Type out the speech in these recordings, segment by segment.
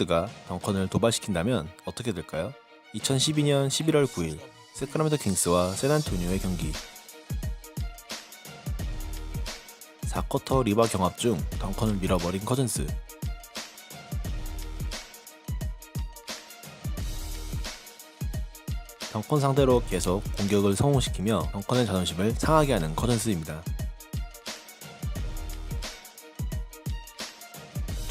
커즌스가 덩컨을 도발시킨다면 어떻게 될까요? 2012년 11월 9일 세크라멘토 킹스와 샌안토니오의 경기 4쿼터 리바 경합 중 덩컨을 밀어버린 커즌스 덩컨 상대로 계속 공격을 성공시키며 덩컨의 자존심을 상하게 하는 커즌스입니다.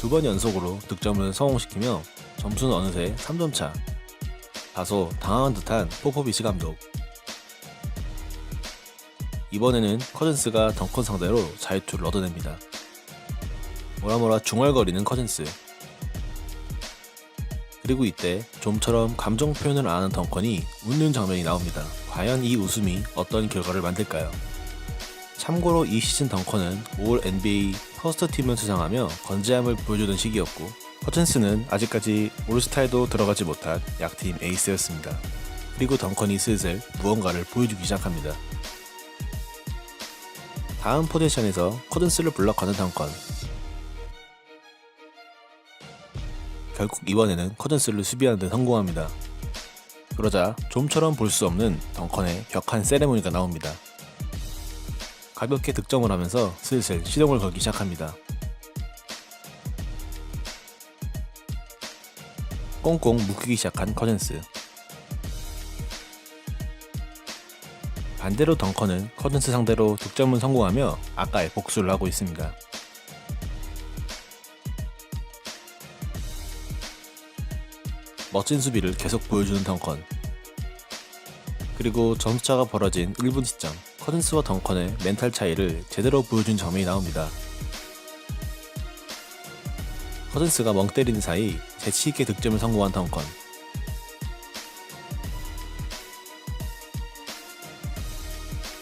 두 번 연속으로 득점을 성공시키며 점수는 어느새 3점 차. 다소 당황한 듯한 포포비치 감독. 이번에는 커즌스가 덩컨 상대로 자유투를 얻어냅니다. 모라모라 중얼거리는 커즌스. 그리고 이때 좀처럼 감정 표현을 안 하는 덩컨이 웃는 장면이 나옵니다. 과연 이 웃음이 어떤 결과를 만들까요? 참고로 이 시즌 덩컨은 올 NBA 퍼스트 팀을 수상하며 건재함을 보여주던 시기였고 커튼스는 아직까지 올스타에도 들어가지 못한 약팀 에이스였습니다. 그리고 덩컨이 슬슬 무언가를 보여주기 시작합니다. 다음 포지션에서 커튼스를 블럭하는 덩컨 결국 이번에는 커튼스를 수비하는 데 성공합니다. 그러자 좀처럼 볼 수 없는 덩컨의 격한 세레모니가 나옵니다. 가볍게 득점을 하면서 슬슬 시동을 걸기 시작합니다. 꽁꽁 묶이기 시작한 커즌스. 반대로 덩컨은 커즌스 상대로 득점을 성공하며 아까의 복수를 하고 있습니다. 멋진 수비를 계속 보여주는 덩컨. 그리고 점수차가 벌어진 1분 시점 커든스와 덩컨의 멘탈 차이를 제대로 보여준 점이 나옵니다. 커든스가 멍 때리는 사이 재치있게 득점을 성공한 덩컨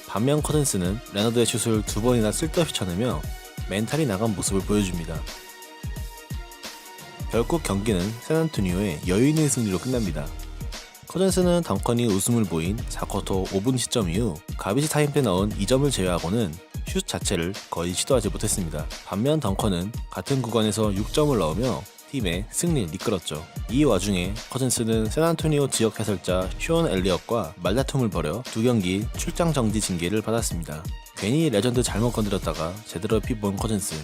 반면 커든스는 레너드의 슛을 두 번이나 쓸데없이 쳐내며 멘탈이 나간 모습을 보여줍니다. 결국 경기는 샌안토니오의 여유 있는 승리로 끝납니다. 커즌스는 덩컨이 웃음을 보인 4쿼터 5분 시점 이후 가비시 타임 때 넣은 2점을 제외하고는 슛 자체를 거의 시도하지 못했습니다. 반면 덩컨은 같은 구간에서 6점을 넣으며 팀의 승리를 이끌었죠. 이 와중에 커즌스는 샌안토니오 지역 해설자 슈온 엘리엇과 말다툼을 벌여 두 경기 출장 정지 징계를 받았습니다. 괜히 레전드 잘못 건드렸다가 제대로 피본 커즌스.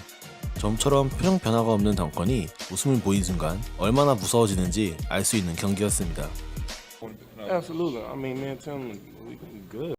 좀처럼 표정 변화가 없는 덩컨이 웃음을 보인 순간 얼마나 무서워지는지 알 수 있는 경기였습니다. Absolutely. I mean, man, tell me, we've been good.